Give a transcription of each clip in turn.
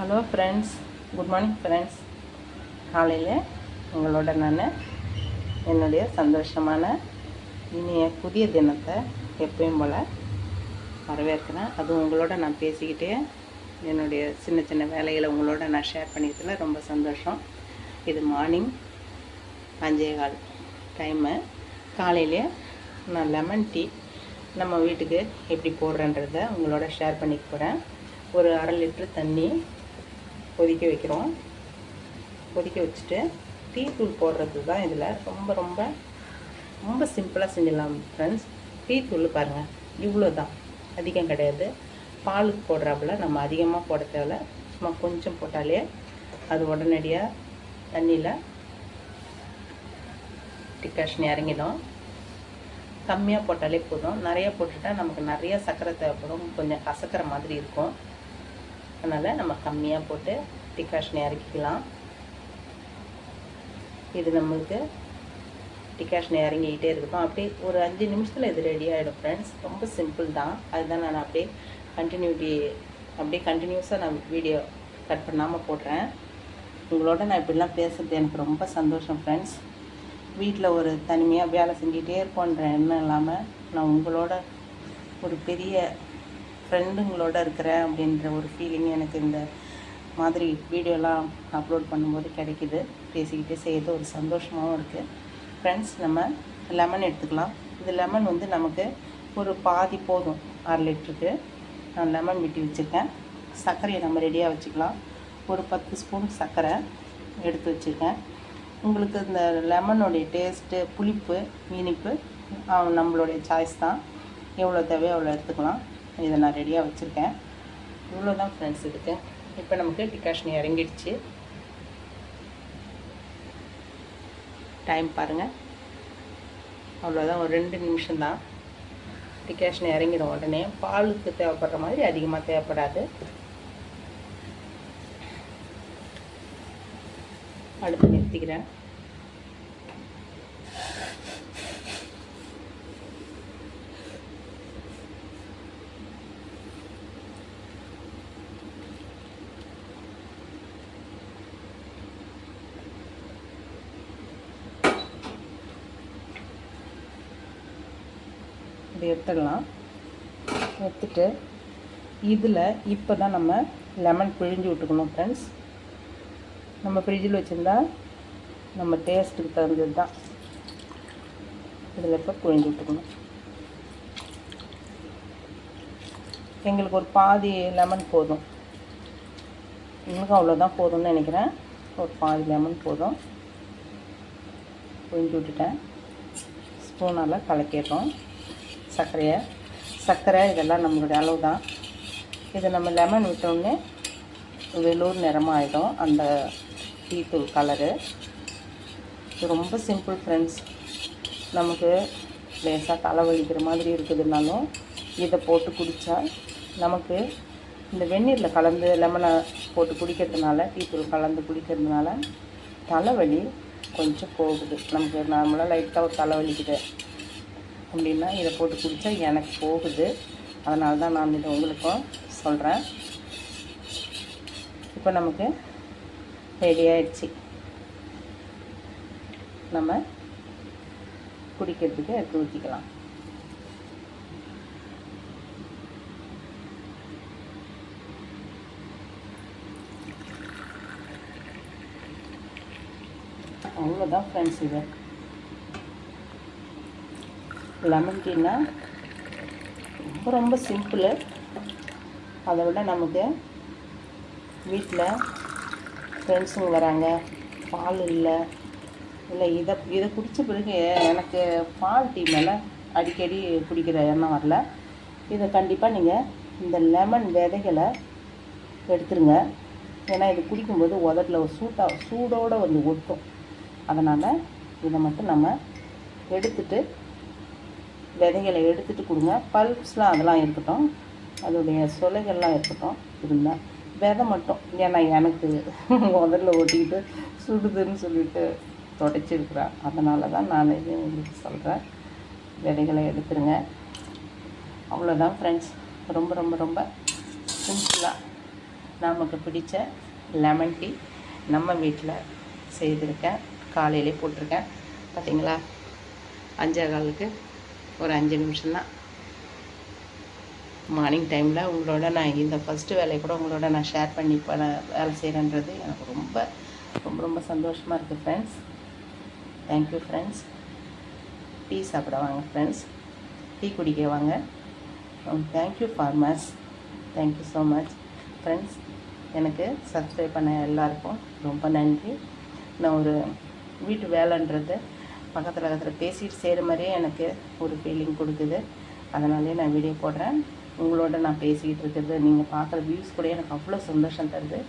Hello friends good morning friends காலையில் உங்களோட நான் என்னுடைய சந்தோஷமான இனிய புதிய தினத்தை எப்பயும் போல் வரவேற்கிறேன். அதுவும் உங்களோட நான் பேசிக்கிட்டே என்னுடைய சின்ன சின்ன வேலைகளை உங்களோட நான் ஷேர் பண்ணிக்கிறதுல ரொம்ப சந்தோஷம். இது மார்னிங் அஞ்சே கால் டைமு காலையிலே நான் லெமன் டீ நம்ம வீட்டுக்கு எப்படி போடுறேன்றத உங்களோட ஷேர் பண்ணிக்க போகிறேன் ஒரு அரை லிட்டர் தண்ணி கொதிக்க வைக்கிறோம். கொதிக்க வச்சுட்டு டீத்தூள் போடுறது தான் இதில். ரொம்ப ரொம்ப ரொம்ப சிம்பிளாக செஞ்சிடலாம் ஃப்ரெண்ட்ஸ் டீத்தூள் பாருங்கள் இவ்வளோ தான் அதிகம் கிடையாது. பாலுக்கு போடுறாப்புல நம்ம அதிகமாக போட தேவையில்ல. சும்மா கொஞ்சம் போட்டாலே அது உடனடியாக தண்ணியில் டிகாஷன் இறங்கிடும். கம்மியாக போட்டாலே போதும். நிறையா போட்டுட்டால் நமக்கு நிறையா சர்க்கரை தேவைப்படும். கொஞ்சம் கசக்கிற மாதிரி இருக்கும். அதனால் நம்ம கம்மியாக போட்டு டிகாஷனை இறக்கிக்கலாம். இது நம்மளுக்கு டிகாஷனை இறங்கிக்கிட்டே இருக்கட்டும். அப்படியே ஒரு அஞ்சு நிமிஷத்தில் இது ரெடி ஆகிடும் ஃப்ரெண்ட்ஸ் ரொம்ப சிம்பிள் தான். அதுதான் நான் அப்படியே கண்டினியூட்டி அப்படியே கண்டினியூஸாக நான் வீடியோ கட் பண்ணாமல் போடுறேன். உங்களோட நான் இப்படிலாம் பேசுகிறது எனக்கு ரொம்ப சந்தோஷம் ஃப்ரெண்ட்ஸ் வீட்டில் ஒரு தனிமையாக வேலை செஞ்சிகிட்டே இருப்போன்ற எண்ணம் இல்லாமல் நான் உங்களோட ஒரு பெரிய ஃப்ரெண்டுங்களோட இருக்கிறேன் அப்படின்ற ஒரு ஃபீலிங் எனக்கு இந்த மாதிரி வீடியோலாம் அப்லோட் பண்ணும்போது கிடைக்கிது. பேசிக்கிட்டே செய்கிறது ஒரு சந்தோஷமாகவும் இருக்குது ஃப்ரெண்ட்ஸ் நம்ம லெமன் எடுத்துக்கலாம். இது லெமன் வந்து நமக்கு ஒரு பாதி போதும். அரை லிட்டருக்கு நான் லெமன் வெட்டி வச்சுருக்கேன். சர்க்கரையை நம்ம ரெடியாக வச்சுக்கலாம். ஒரு பத்து ஸ்பூன் சர்க்கரை எடுத்து வச்சுருக்கேன். உங்களுக்கு இந்த லெமனுடைய டேஸ்ட்டு புளிப்பு இனிப்பு நம்மளுடைய சாய்ஸ் தான். எவ்வளோ தேவையோ அவ்வளோ எடுத்துக்கலாம். இதை நான் ரெடியாக வச்சுருக்கேன். இவ்வளோ தான் ஃப்ரெண்ட்ஸ் இதுக்கு. இப்போ நமக்கு டிகாஷன் இறங்கிடுச்சு. டைம் பாருங்கள் அவ்வளோதான் ஒரு ரெண்டு நிமிஷம்தான். டிகாஷன் இறங்கிடும் உடனே. பாலுக்கு தேவைப்படுற மாதிரி அதிகமாக தேவைப்படாது. அடுத்து நிறுத்திக்கிறேன். இப்படி எடுத்துடலாம். எடுத்துட்டு இதில் இப்போ தான் நம்ம லெமன் பிழிஞ்சு விட்டுக்கணும் ஃப்ரெண்ட்ஸ் நம்ம ஃப்ரிட்ஜில் வச்சுருந்தா நம்ம டேஸ்ட்டுக்கு தகுந்தது தான். இதில் இப்போ பிழிஞ்சு விட்டுக்கணும். எங்களுக்கு ஒரு பாதி லெமன் போதும். எங்களுக்கு அவ்வளோதான் போதும்னு நினைக்கிறேன். ஒரு பாதி லெமன் போதும். புழிஞ்சு விட்டுட்டேன். ஸ்பூனால் கலக்கிடுறோம். சர்க்கரையை சர்க்கரை இதெல்லாம் நம்மளுடைய அளவு தான் இதை நம்ம லெமன் விட்டோடனே வெளூர் நிறமாக ஆகிடும் அந்த டீத்தூள் கலரு இது ரொம்ப சிம்பிள் ஃப்ரெண்ட்ஸ் நமக்கு லேசாக தலை வலிக்கிற மாதிரி இருக்குதுனாலும் இதை போட்டு குடித்தா நமக்கு இந்த வெந்நீரில் கலந்து லெமனை போட்டு குடிக்கிறதுனால டீத்தூள் கலந்து குடிக்கிறதுனால தலைவலி கொஞ்சம் போகுது. நமக்கு நார்மலாக லைட்டாக ஒரு தலைவலிக்குது அப்படின்னா இதை போட்டு குடித்தா எனக்கு போகுது. அதனால தான் நான் இதை உங்களுக்கும் சொல்கிறேன் இப்போ நமக்கு ரெடி ஆயிடுச்சு. நம்ம குடிக்கிறதுக்கு எடுத்து ஊற்றிக்கலாம் அவ்வளோதான் ஃப்ரெண்ட்ஸ் இது. லெமன் டீனா ரொம்ப ரொம்ப சிம்பிளு அதை விட நமக்கு வீட்டில் ஃப்ரெண்ட்ஸுங்க வராங்க பால் இல்லை இல்லை இதை இதை குடித்த பிறகு எனக்கு பால் டீ மேலே அடிக்கடி குடிக்கிற எண்ணம் வரல. இதை கண்டிப்பாக நீங்கள் இந்த லெமன் விதைகளை எடுத்துருங்க. ஏன்னா இது குடிக்கும்போது உதட்டில் ஒரு சூட்டாக சூடோடு வந்து ஒட்டும். அதனால் இதை மட்டும் நம்ம எடுத்துட்டு விதைகளை எடுத்துகிட்டு கொடுங்க. பல்ப்ஸ்லாம் அதெல்லாம் இருக்கட்டும். அதோடைய சொலைகள்லாம் இருக்கட்டும். இருந்தால் விதை மட்டும். ஏன்னா எனக்கு முதல்ல ஓட்டிக்கிட்டு சுடுதுன்னு சொல்லிட்டு தொடச்சிருக்கிறேன் அதனால தான் நான் இது உங்களுக்கு சொல்கிறேன் விதைகளை எடுத்துருங்க. அவ்வளோதான் ஃப்ரெண்ட்ஸ் ரொம்ப ரொம்ப ரொம்ப சிம்பிளாக நமக்கு பிடிச்ச லெமன் டீ நம்ம வீட்டில் செய்திருக்கேன். காலையிலே போட்டிருக்கேன். பார்த்தீங்களா அஞ்சே காலுக்கு ஒரு அஞ்சு நிமிஷம்தான். மார்னிங் டைமில் உங்களோட நான் இந்த ஃபஸ்ட்டு வேலையை கூட உங்களோட நான் ஷேர் பண்ணி பண்ண வேலை செய்கிறேன்றது எனக்கு ரொம்ப ரொம்ப ரொம்ப சந்தோஷமாக இருக்குது ஃப்ரெண்ட்ஸ் தேங்க்யூ ஃப்ரெண்ட்ஸ் டீ சாப்பிட வாங்க ஃப்ரெண்ட்ஸ் டீ குடிக்க வாங்க. Thank you farmers thank you so much friends எனக்கு சப்ஸ்கிரைப் பண்ண எல்லாருக்கும் ரொம்ப நன்றி. நான் ஒரு வீட்டு வேலைன்றது பக்கத்தில் பக்கத்தில் பேசிட்டு செய்கிற மாதிரியே எனக்கு ஒரு ஃபீலிங் கொடுக்குது. அதனாலே நான் வீடியோ போடுறேன். உங்களோட நான் பேசிக்கிட்டு இருக்கிறது நீங்கள் பார்க்குற வியூஸ் கூட எனக்கு அவ்வளோ சந்தோஷம் தருது.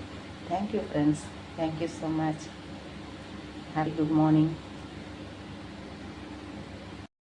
Thank you friends thank you so much Harry good morning